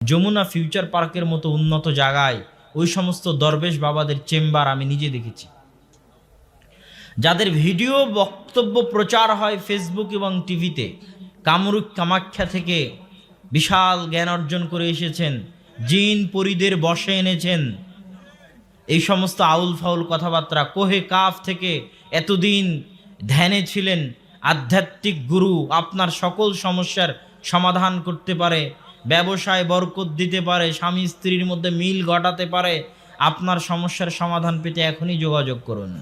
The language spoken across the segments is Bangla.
যমুনা ফিউচার পার্কের মতো উন্নত জায়গায় ওই সমস্ত দরবেশ বাবাদের চেম্বার আমি নিজে দেখেছি। যাদের ভিডিও বক্তব্য প্রচার হয় ফেসবুক এবং টিভিতে, কামরূপ কামাখ্যা থেকে বিশাল জ্ঞান অর্জন করে এসেছেন, জিন পরিদের বসে এনেছেন। এই সমস্ত আউল ফাউল কথাবার্তা কোহে কাফ থেকে এতদিন ধ্যানে ছিলেন, আধ্যাত্মিক গুরু আপনার সকল সমস্যার সমাধান করতে পারে ব্যবসায় বরকত দিতে পারে, স্বামী স্ত্রীর মধ্যে মিল ঘটাতে পারে, আপনার সমস্যার সমাধান পেতে এখনই যোগাযোগ করুন।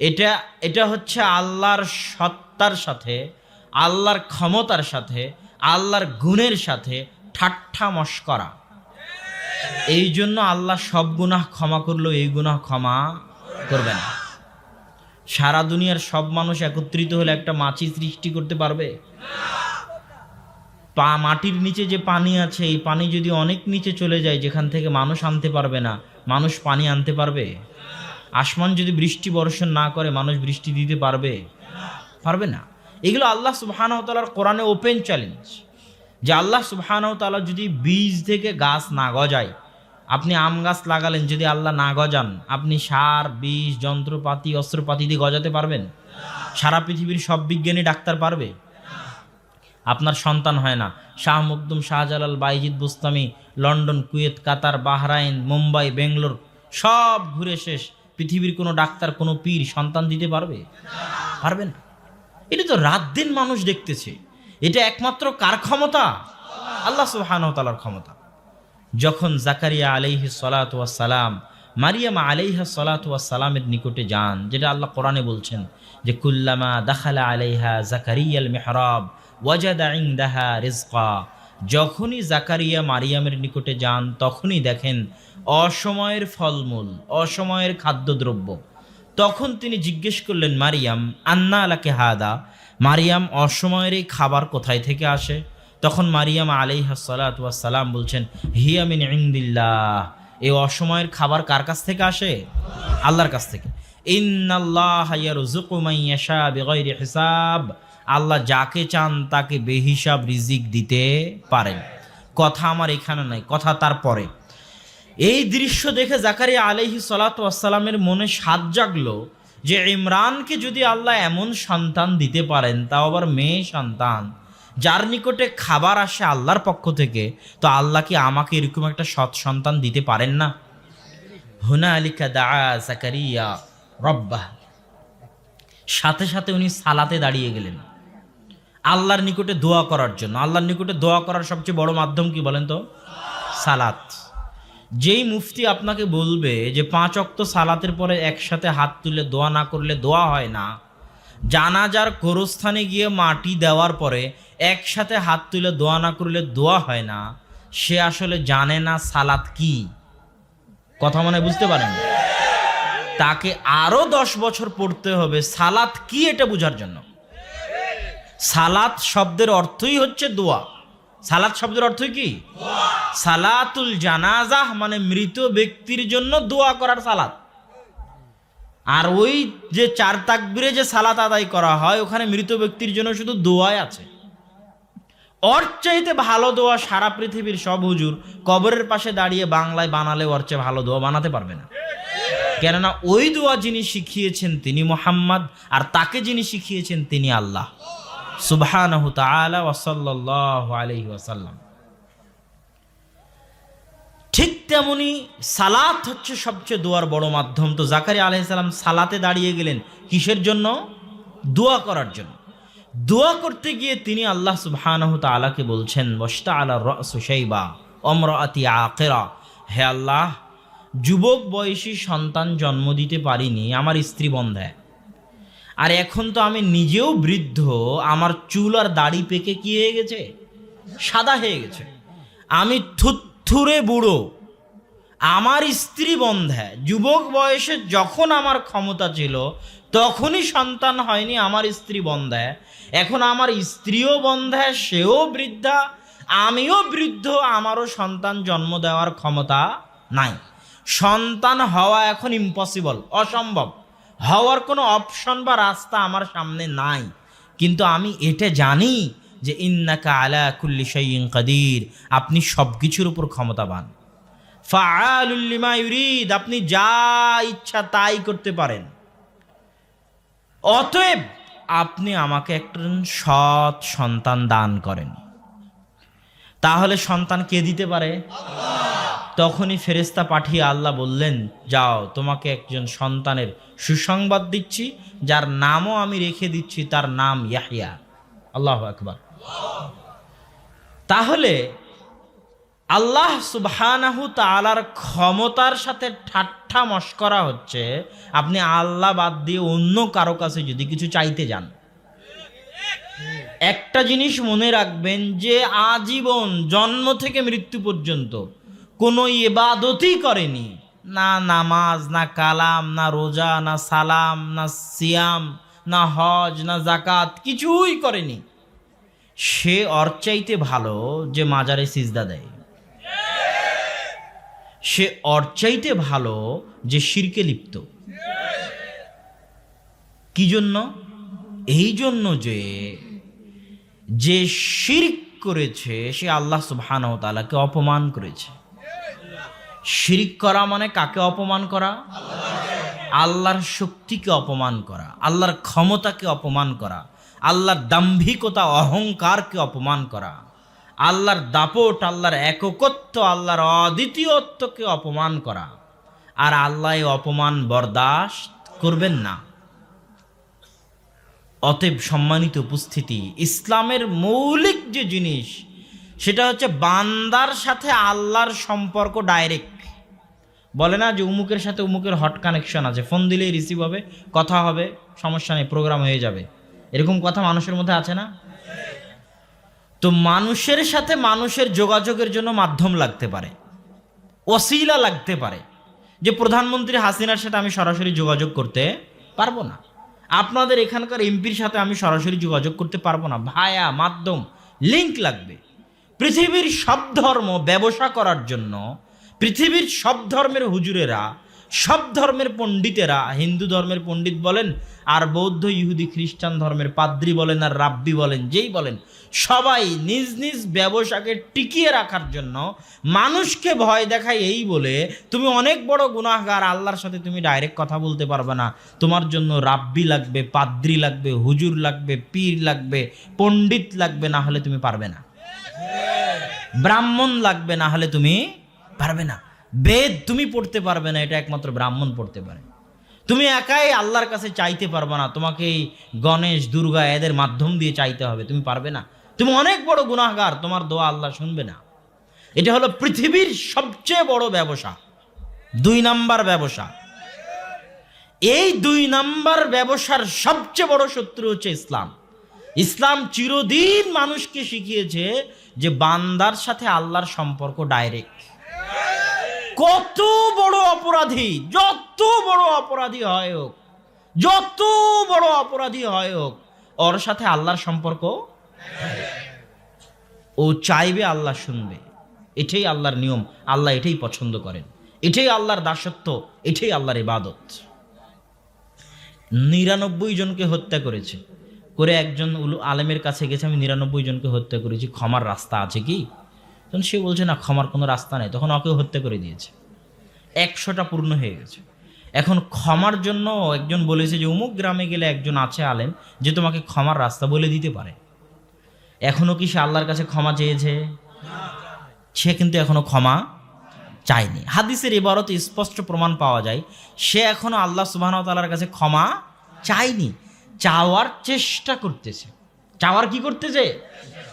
এটা এটা হচ্ছে আল্লাহর সত্তার সাথে, আল্লাহর ক্ষমতার সাথে, আল্লাহর গুণের সাথে ঠাট্টা মস্করা। এই জন্য আল্লাহ সব গুনাহ ক্ষমা করলেও এই গুনাহ ক্ষমা করবে না। সারা দুনিয়ার সব মানুষ একত্রিত হলে একটা মাছি সৃষ্টি করতে পারবে? পা মাটির নিচে যে পানি আছে, এই পানি যদি অনেক নিচে চলে যায়, যেখান থেকে মানুষ আনতে পারবে না, মানুষ পানি আনতে পারবে? আসমান যদি বৃষ্টি বর্ষণ না করে, মানুষ বৃষ্টি দিতে পারবে? পারবে না। এগুলো আল্লাহ সুবহানাহু তাআলার কোরআনে ওপেন চ্যালেঞ্জ যে আল্লাহ সুবহানাহু তাআলা যদি বীজ থেকে গাছ না গজায় আপনি আম গাছ লাগালেন, যদি আল্লাহ না গজান, আপনি সার, বিষ, যন্ত্রপাতি, অস্ত্রপাতি দিয়ে গজাতে পারবেন? সারা পৃথিবীর সব বিজ্ঞানী ডাক্তার পারবে? আপনার সন্তান হয় না। Shah Makhdum Shahjalal, Bayazid Bostami, London, Kuwait, Qatar, Bahrain, Mumbai, Bangalore, সব ঘুরে শেষ। পৃথিবীর কোনো ডাক্তার, কোনো পীর সন্তান দিতে পারবে? পারবে না। এটা তো রাত দিন মানুষ দেখতেছে। এটা একমাত্র কার ক্ষমতা? আল্লাহ ওয়া ক্ষমতা। যখন জাকারিয়া আলাইহি সালাম মারিয়াম আলাইহা সালাতু সালামের নিকটে যান, যেটা আল্লাহ কোরআনে বলছেন যে, কুল্লামা দাখালা আলাইহা জাকারিয়াল মেহরাব, ওয়াজাদা রিজকা। যখনই জাকারিয়া মারিয়ামের নিকটে যান, তখনই দেখেন অসময়ের ফলমূল, অসময়ের খাদ্যদ্রব্য। তখন তিনি জিজ্ঞেস করলেন, মারিয়াম, আন্না আলাকে হাদা? মারিয়াম, অসময়ের এই খাবার কোথায় থেকে আসে? তখন মারিয়াম সালাম বলছেন হিয়ামিন ইন্দিল্লাহ। এই অসময়ের খাবার কার কাছ থেকে আসে? আল্লাহর কাছ থেকে। হিসাব। আল্লাহ যাকে চান তাকে বেহিসাব রিজিক দিতে পারেন। কথা আমার এখানে নাই, কথা তারপরে এই দৃশ্য দেখে জাকারিয়া আলাইহি সালাতামের মনে সাত জাগলো যে, ইমরানকে যদি আল্লাহ এমন সন্তান দিতে পারেন, তাও আবার মেয়ে সন্তান। যার নিকটে খাবার আসে আল্লাহর পক্ষ থেকে, তো আল্লাহ কি আমাকে এরকম একটা সৎ সন্তান দিতে পারেন না? হুনা আলিকা দা রব্বাহ। সাথে সাথে উনি সালাতে দাঁড়িয়ে গেলেন। আল্লাহর নিকটে দোয়া করার জন্য। আল্লাহর নিকটে দোয়া করার সবচেয়ে বড় মাধ্যম কি বলেন তো? সালাত। যেই মুফতি আপনাকে বলবে যে পাঁচ অক্ত সালাতের পরে একসাথে হাত তুলে দোয়া না করলে দোয়া হয় না জানাজার গোরস্থানে গিয়ে মাটি দেওয়ার পরে একসাথে হাত তুলে দোয়া না করলে দোয়া হয় না। সে আসলে জানে না সালাত কি। কথা মনে বুঝতে পারেন? তাকে আরও দশ বছর পড়তে হবে। সালাত কি এটা বোঝার জন্য? সালাত শব্দের অর্থই হচ্ছে দোয়া। সালাত শব্দের অর্থ কি? সালাতুল জানাজাহ মানে মৃত ব্যক্তির জন্য দোয়া করার সালাত। আর ওই যে চার তাকবিরে যে সালাত আদায় করা হয়, ওখানে মৃত ব্যক্তির জন্য শুধু দোয়াই আছে। ওর চাইতে ভালো দোয়া সারা পৃথিবীর সব হুজুর কবরের পাশে দাঁড়িয়ে বাংলায় বানালে ওর চেয়ে ভালো দোয়া বানাতে পারবে না। কেননা ওই দোয়া যিনি শিখিয়েছেন তিনি মোহাম্মদ, আর তাকে যিনি শিখিয়েছেন তিনি আল্লাহ। সুবহানাহু তাআলা ওয়া সাল্লাল্লাহু আলাইহি ওয়াসাল্লাম। ঠিক তেমনি সালাত হচ্ছে সবচেয়ে দোয়ার বড় মাধ্যম। তো আলাইহিস সালাম সালাতে দাঁড়িয়ে গেলেন কিসের জন্য? দোয়া করার জন্য। দোয়া করতে গিয়ে তিনি আল্লাহ সুবহানাহু তাআলাকে বলছেন ওয়াস্তা আলা শাইবা অমরাতি আকিরা হে আল্লাহ, যুবক বয়সী সন্তান জন্ম দিতে পারিনি, আমার স্ত্রী বন্ধায় আর এখন তো আমি নিজেও বৃদ্ধ, আমার চুল আর দাড়ি পেকে কি হয়ে গেছে? সাদা হয়ে গেছে। আমি থুথুরে বুড়ো। আমার স্ত্রী বন্ধায় যুবক বয়সে যখন আমার ক্ষমতা ছিল, তখনই সন্তান হয়নি আমার স্ত্রী বন্ধায় এখন আমার স্ত্রীও বন্ধায় সেও বৃদ্ধা। আমিও বৃদ্ধ, আমারও সন্তান জন্ম দেওয়ার ক্ষমতা নাই। সন্তান হওয়া এখন ইম্পসিবল অসম্ভব। হওয়ার কোনো অপশন বা রাস্তা আমার সামনে নাই। কিন্তু আমি এটা জানি যে ইন্নাকা আলা কুল্লি শাইইন কাদির আপনি সব কিছুর উপর ক্ষমতাবান। ফাআলুল লিমা ইউরিদ আপনি যা ইচ্ছা তাই করতে পারেন। অতএব আপনি আমাকে একটা সৎ সন্তান দান করেন। তাহলে সন্তান কে দিতে পারে? তখনই ফেরেস্তা পাঠিয়ে আল্লাহ বললেন যাও তোমাকে একজন সন্তানের সুসংবাদ দিচ্ছি যার নামও আমি রেখে দিচ্ছি তার নাম ইয়াহিয়া আল্লাহ আকবার। তাহলে আল্লাহ সুবহানাহু তাআলার ক্ষমতার সাথে ঠাট্টা মস্করা হচ্ছে, আপনি আল্লাহ বাদ দিয়ে অন্য কারও কাছে যদি কিছু চাইতে যান। একটা জিনিস মনে রাখবেন যে আজীবন জন্ম থেকে মৃত্যু পর্যন্ত কোনো ইবাদতই করেনি। না নামাজ, না কালাম, না রোজা, না সালাম, না সিয়াম, না হজ, না জাকাত কিছুই করেনি। সে অর চাইতে ভালো যে মাজারে সিজদা দেয়। সে অর চাইতে ভালো যে শিরকে লিপ্ত। কি জন্য? এই জন্য যে যে শিরক করেছে, সে আল্লাহ সুবহানাহু ওয়া তাআলাকে অপমান করেছে। শিরিক করা মানে কাকে অপমান করা? আল্লাহর শক্তিকে অপমান করা, আল্লাহর ক্ষমতাকে অপমান করা। আল্লাহর দাম্ভিকতা, অহংকারকে অপমান করা। আল্লাহর দাপট, আল্লাহর এককত্ব, আল্লাহর অদ্বিতীয়ত্বকে অপমান করা। আর আল্লাহ অপমান বরদাস্ত করবেন না। অতএব সম্মানিত উপস্থিতি, ইসলামের মৌলিক যে জিনিস, সেটা হচ্ছে বান্দার সাথে আল্লাহর সম্পর্ক ডাইরেক্ট বলে না যে উমুকের সাথে উমুকের হট কানেকশন আছে। ফোন দিলেই রিসিভ হবে, কথা হবে, সমস্যা নেই প্রোগ্রাম হয়ে যাবে। এরকম কথা মানুষের মধ্যে আছে না? তো মানুষের সাথে মানুষের যোগাযোগের জন্য মাধ্যম লাগতে পারে, ওসিলা লাগতে পারে, যে প্রধানমন্ত্রী হাসিনার সাথে আমি সরাসরি যোগাযোগ করতে পারব না। আপনাদের এখানকার এমপির সাথে আমি সরাসরি যোগাযোগ করতে পারব না। ভায়া, মাধ্যম লিংক লাগবে। পৃথিবীর সব ধর্ম ব্যবসা করার জন্য, পৃথিবীর সব ধর্মের হুজুরেরা সব ধর্মের পণ্ডিতেরা, হিন্দু ধর্মের পণ্ডিত বলেন, আর বৌদ্ধ, ইহুদি, খ্রিস্টান ধর্মের পাদ্রি বলেন, আর রাব্বি বলেন, যেই বলেন, সবাই নিজ নিজ ব্যবসাকে টিকিয়ে রাখার জন্য মানুষকে ভয় দেখায় এই বলে, তুমি অনেক বড় গুনাহগার, আল্লাহর সাথে তুমি ডাইরেক্ট কথা বলতে পারবে না। তোমার জন্য রাব্বি লাগবে, পাদ্রি লাগবে, হুজুর লাগবে, পীর লাগবে, পণ্ডিত লাগবে, না হলে তুমি পারবে না। ব্রাহ্মণ লাগবে, না হলে তুমি পারবে না। বেদ তুমি পড়তে পারবে না, এটা একমাত্র ব্রাহ্মণ পড়তে পারে। তুমি একাই আল্লাহর কাছে চাইতে পারবে না, তোমাকে এই গণেশ, দুর্গা এদের মাধ্যম দিয়ে চাইতে হবে, তুমি পারবে না। তুমি অনেক বড় গুনাহগার, তোমার দোয়া আল্লাহ শুনবে না। এটা হলো পৃথিবীর সবচেয়ে বড় ব্যবসা, দুই নাম্বার ব্যবসা। এই দুই নাম্বার ব্যবসার সবচেয়ে বড় শত্রু হচ্ছে ইসলাম। ইসলাম চিরদিন মানুষকে শিখিয়েছে যে বান্দার সাথে আল্লাহর সম্পর্ক ডাইরেক্ট কত বড় অপরাধী, যত বড় অপরাধী হয় হোক, যত বড় অপরাধী হয় হোক, ওর সাথে আল্লাহর সম্পর্ক ও চাইবে আল্লাহ শুনবে। এটাই আল্লাহর নিয়ম, আল্লাহ এটাই পছন্দ করেন। এটাই আল্লাহর দাসত্ব, এটাই আল্লাহর ইবাদত। নিরানব্বই জনকে হত্যা করেছে। করে একজন আলেমের কাছে গেছে, আমি নিরানব্বই জনকে হত্যা করেছি, ক্ষমার রাস্তা আছে কি? তখন সে বলছে, না, ক্ষমার কোনো রাস্তা নেই। তখন ওকেও হত্যা করে দিয়েছে। একশোটা পূর্ণ হয়ে গেছে। এখন ক্ষমার জন্য একজন বলেছে যে, অমুক গ্রামে গেলে একজন আছে আলেম যে তোমাকে ক্ষমার রাস্তা বলে দিতে পারে। এখনও কি সে আল্লাহর কাছে ক্ষমা চেয়েছে? সে কিন্তু এখনও ক্ষমা চায়নি। হাদিসের এবারত স্পষ্ট প্রমাণ পাওয়া যায়, সে এখনও আল্লাহ সুবাহ তালার কাছে ক্ষমা চায়নি। চাওয়ার চেষ্টা করতেছে। চাওয়ার কি করতেছে?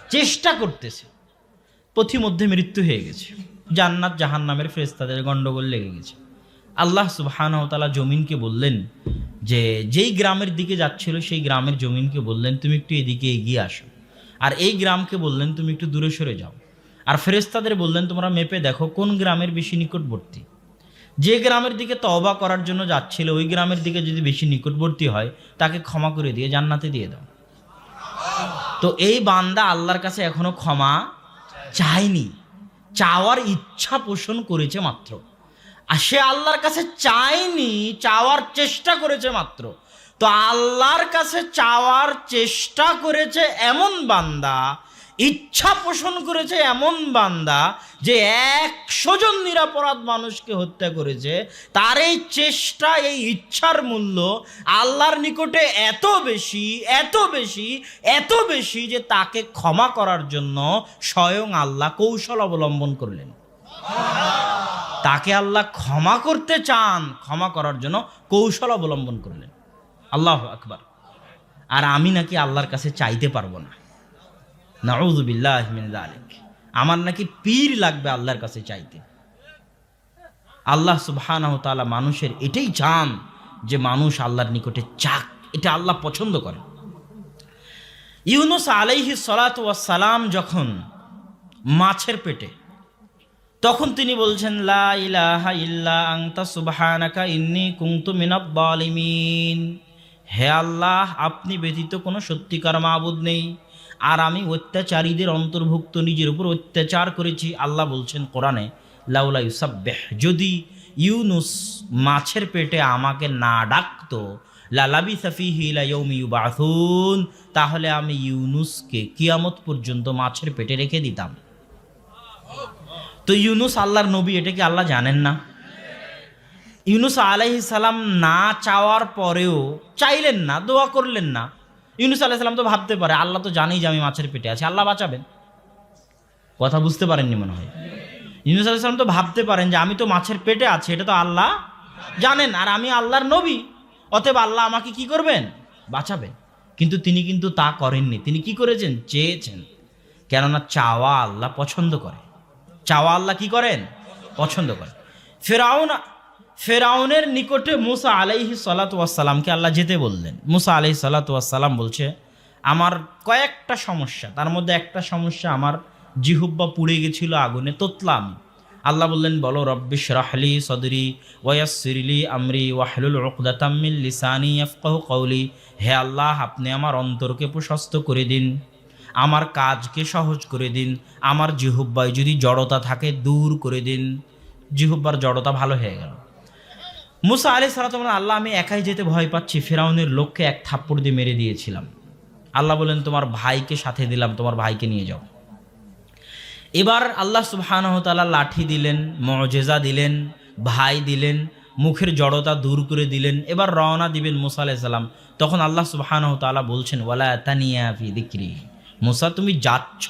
চেষ্টা করতেছে। পথিমধ্যে মৃত্যু হয়ে গেছে। জান্নাত জাহান্নামের ফেরেস্তাদের গন্ডগোল লেগে গেছে। আল্লাহ সুবাহানতালা জমিনকে বললেন যে, যেই গ্রামের দিকে যাচ্ছিল, সেই গ্রামের জমিনকে বললেন, তুমি একটু এদিকে এগিয়ে আসো। আর এই গ্রামকে বললেন, তুমি একটু দূরে সরে যাও। আর ফেরেস্তাদের বললেন, তোমরা মেপে দেখো কোন গ্রামের বেশি নিকটবর্তী? যে গ্রামের দিকে তওবা করার জন্য যাচ্ছিল, ওই গ্রামের দিকে যদি বেশি নিকটবর্তী হয়, তাকে ক্ষমা করে দিয়ে জান্নাতে দিয়ে দাও। তো এই বান্দা আল্লাহর কাছে এখনও ক্ষমা চায়নি। চাওয়ার ইচ্ছা পোষণ করেছে মাত্র। আর সে আল্লাহর কাছে চায়নি, চাওয়ার চেষ্টা করেছে মাত্র। তো আল্লাহর কাছে চাওয়ার চেষ্টা করেছে এমন বান্দা ইচ্ছা পোষণ করেছে এমন বান্দা যে একশো জন নিরাপরাধ মানুষকে হত্যা করেছে। তার এই চেষ্টা, এই ইচ্ছার মূল্য আল্লাহর নিকটে এত বেশি এত বেশি এত বেশি যে তাকে ক্ষমা করার জন্য স্বয়ং আল্লাহ কৌশল অবলম্বন করলেন। তাকে আল্লাহ ক্ষমা করতে চান, ক্ষমা করার জন্য কৌশল অবলম্বন করলেন। আল্লাহ আকবার। আর আমি নাকি আল্লাহর কাছে চাইতে পারব না। নাউজুবিল্লাহ মিন যালিক। আমার নাকি পীর লাগবে আল্লাহর কাছে চাইতে। আল্লাহ সুবহানাহু মানুষের এটাই চান যে মানুষ আল্লাহর নিকটে চাক, এটা আল্লাহ পছন্দ করে ইউনুস আলাইহি সালাতু সালাম যখন মাছের পেটে, তখন তিনি বলছেন, লা জালিমিন হে আল্লাহ, আপনি ব্যতীত কোনো সত্যিকার মাবুদ নেই। আর আমি অত্যাচারীদের অন্তর্ভুক্ত নিজের উপর অত্যাচার করেছি। আল্লাহ বলছেন কোরআনে, লাউলা ইউসাব্বেহ, যদি ইউনুস মাছের পেটে আমাকে না ডাকতো লালাবি সাফি লাইয়ৌমি ইউবাথুন তাহলে আমি ইউনুসকে কিয়ামত পর্যন্ত মাছের পেটে রেখে দিতাম। তো ইউনুস আল্লাহর নবী, এটা কি আল্লাহ জানেন না? ইউনুস আলাইহি সালাম না চাওয়ার পরেও চাইলেন না, দোয়া করলেন না ইউনুস আলাইহি সালাম তো ভাবতে পারে, আল্লাহ তো জানেই যে আমি মাছের পেটে আছি, আল্লাহ বাঁচাবেন। কথা বুঝতে পারেননি মনে হয়। ইউনুস আলাইহি সালাম তো ভাবতে পারেন যে আমি তো মাছের পেটে আছি, এটা তো আল্লাহ জানেন, আর আমি আল্লাহর নবী, অতএব আল্লাহ আমাকে কি করবেন? বাঁচাবেন। কিন্তু তিনি কিন্তু তা করেননি। তিনি কি করেছেন? চেয়েছেন। কেননা চাওয়া আল্লাহ পছন্দ করে। চাওয়া আল্লাহ কি করেন? পছন্দ করে। ফেরাউন ফেরাউনের নিকটে মুসা আলাইহি সালাতামকে আল্লাহ যেতে বললেন। মুসা আলাইহি সালাতাম বলছে, আমার কয়েকটা সমস্যা, তার মধ্যে একটা সমস্যা আমার জিহুব্বা পুড়ে গেছিল আগুনে তোতলাম আল্লাহ বললেন, বলো রব্বিশ রাহলি সদরি ওয়াসিরলি আমরি ওয়াহলুল উকদাতাম্মিল লিসানি ইয়াফকাহু কওলি। হে আল্লাহ, আপনি আমার অন্তরকে প্রশস্ত করে দিন, আমার কাজকে সহজ করে দিন, আমার জিহুব্বায় যদি জড়তা থাকে দূর করে দিন। জিহুব্বার জড়তা ভালো হয়ে গেল। মুসা আলি সালাতাম আল্লাহ, আমি একাই যেতে ভয় পাচ্ছি। ফেরাউনের লোককে এক থাপ্পড় দিয়ে মেরে দিয়েছিলাম। আল্লাহ বলেন তোমার ভাইকে সাথে দিলাম, তোমার ভাইকে নিয়ে যাও। এবার আল্লাহ সুবাহানহতালা লাঠি দিলেন মজেজা দিলেন, ভাই দিলেন, মুখের জড়তা দূর করে দিলেন। এবার রওনা দিবেন মুসা আলাইসাল্লাম তখন আল্লাহ সুবাহানহতালা বলছেন, ওয়ালা তানিয়া ফি দিক্রি। মুসা, তুমি যাচ্ছ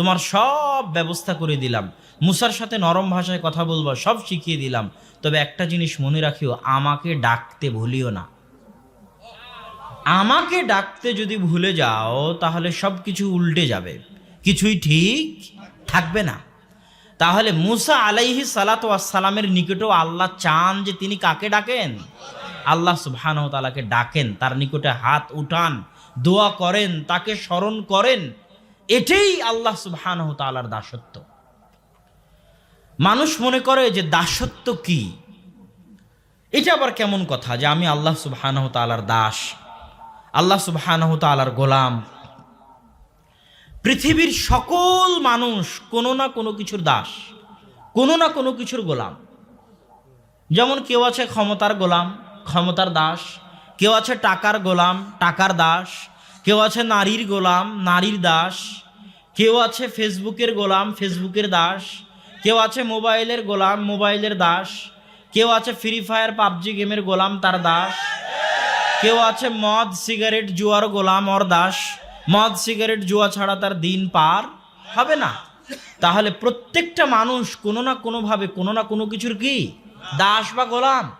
তোমার সব ব্যবস্থা করে দিলাম। মুসার সাথে নরম ভাষায় কথা বলব, সব শিখিয়ে দিলাম। তবে একটা জিনিস মনে রাখিও, আমাকে ডাকতে ভুলিও না। আমাকে ডাকতে যদি ভুলে যাও, তাহলে সব কিছু উল্টে যাবে। কিছুই ঠিক থাকবে না। তাহলে মুসা আলাইহি সালাত সালামের নিকটেও আল্লাহ চান যে তিনি কাকে ডাকেন? আল্লাহ সুবহান তালাকে ডাকেন, তার নিকটে হাত উঠান, দোয়া করেন, তাকে স্মরণ করেন এটাই আল্লাহ সুবহান তালার দাসত্ব। মানুষ মনে করে যে দাসত্ব কি? এটা আবার কেমন কথা যে আমি আল্লাহ সুবহান তালার দাস, আল্লাহ সুবহান তালার গোলাম। পৃথিবীর সকল মানুষ কোনো না কোনো কিছুর দাস, কোনো না কোনো কিছুর গোলাম। যেমন কেউ আছে ক্ষমতার গোলাম, ক্ষমতার দাস, কেউ আছে টাকার গোলাম, টাকার দাস কেউ আছে নারীর গোলাম, নারীর দাস। কেউ আছে ফেসবুকের গোলাম, ফেসবুকের দাস। কেউ আছে মোবাইলের গোলাম, মোবাইলের দাস। কেউ আছে ফ্রি ফায়ার, পাবজি গেমের গোলাম, তার দাস। কেউ আছে মদ, সিগারেট জুয়ার গোলাম, ওর দাস। মদ, সিগারেট জুয়া ছাড়া তার দিন পার হবে না। তাহলে প্রত্যেকটা মানুষ কোনো না কোনোভাবে, কোনো না কোনো কিছুর কি? দাস বা গোলাম।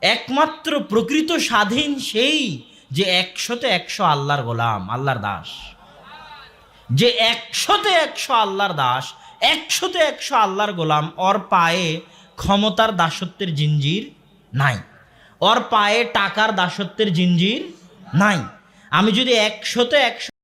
একমাত্র প্রকৃত স্বাধীন সেই যে একশোতে একশো আল্লাহর গোলাম, আল্লাহর দাস। যে একশোতে একশো আল্লাহর দাস, একশোতে একশো আল্লাহর গোলাম, ওর পায়ে ক্ষমতার দাসত্বের জিঞ্জির নাই। ওর পায়ে টাকার দাসত্বের জিঞ্জির নাই। আমি যদি একশোতে একশো